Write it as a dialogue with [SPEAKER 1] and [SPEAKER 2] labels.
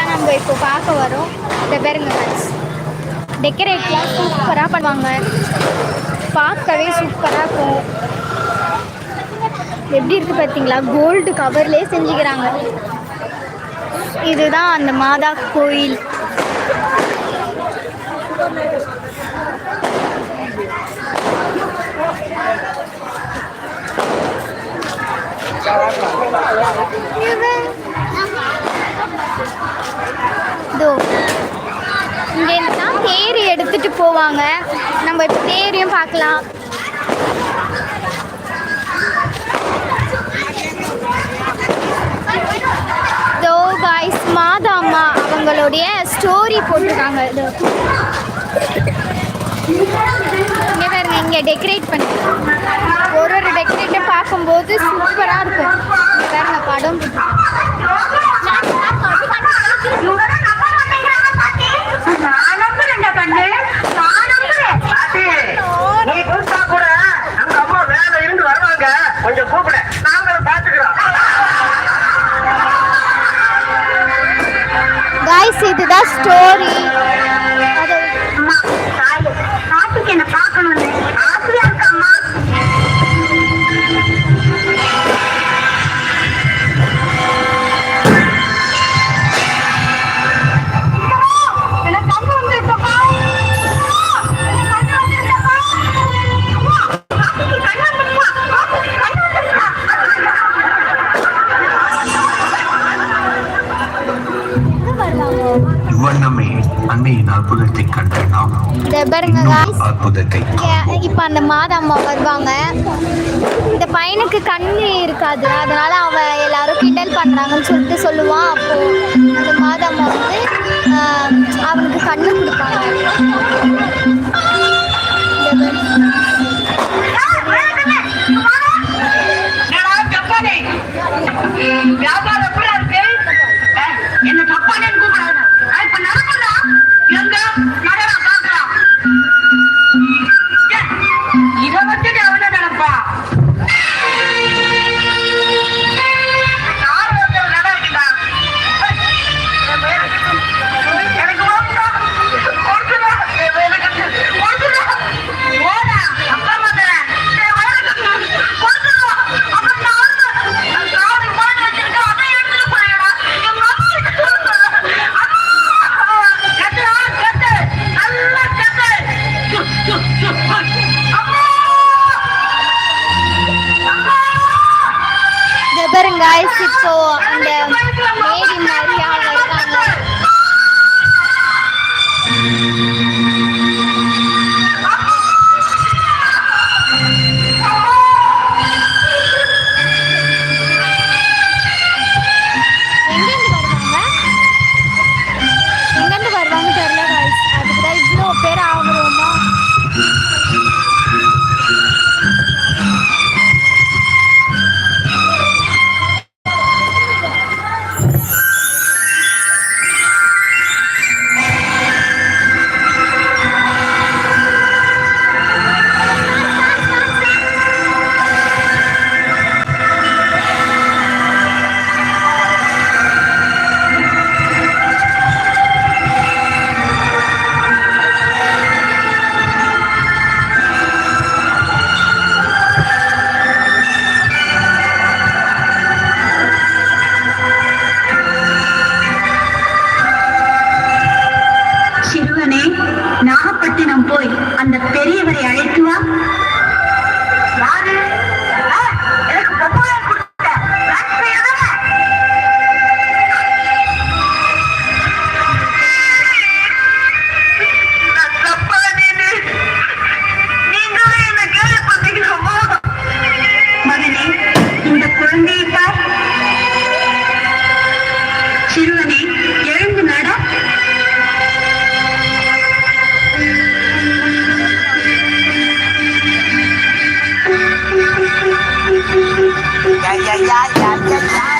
[SPEAKER 1] தான் நம்ம இப்போ பார்க்க வரோம். இந்த பேருங்க ஃப்ரெண்ட்ஸ் டெக்கரேட்லாம் சூப்பராக பண்ணுவாங்க. பார்க்கவே சூப்பராக இருக்கும். எப்படி இருக்குது பார்த்தீங்களா? கோல்டு கவர்லேயே செஞ்சுக்கிறாங்க. இதுதான் அந்த மாதா கோயில். இதோ இங்கே தான் தேர் எடுத்துட்டு போவாங்க. நம்ம இப்போ தேரையும் பார்க்கலாம். தோ காய்ஸ் மாதாம்மா அவங்களுடைய ஸ்டோரி போட்டிருக்காங்க. இதோ. இங்கே பாருங்க இங்கே டெக்கரேட் பண்ணி ஒரு ஒரு டெக்கரேட்டை பார்க்கும்போது சூப்பராக இருக்கும். பாருங்க படம் கைஸ் இதுதான் ஸ்டோரி அது
[SPEAKER 2] பாட்டுக்கு என்ன பார்க்கணும்.
[SPEAKER 3] வண்ணமே அன்னையின் அற்புதத்தை கண்ட நாம்
[SPEAKER 1] இந்த பாருங்க
[SPEAKER 3] இன்னும்
[SPEAKER 1] காய்ஸ்
[SPEAKER 3] அற்புதத்தை
[SPEAKER 1] இப்போ அந்த மாதம்மா வருவாங்க. இந்த பையனுக்கு கண்ணு இருக்காது. அதனால அவன் எல்லாரும் கிண்டல் பண்ணுறாங்கன்னு சொல்லிட்டு சொல்லுவான். அப்போ அந்த மாதம்மா வந்து அவனுக்கு கண்ணு கொடுப்பாங்க. அந்த மேரி மாதிரி அவங்க இருக்காங்க Thank you.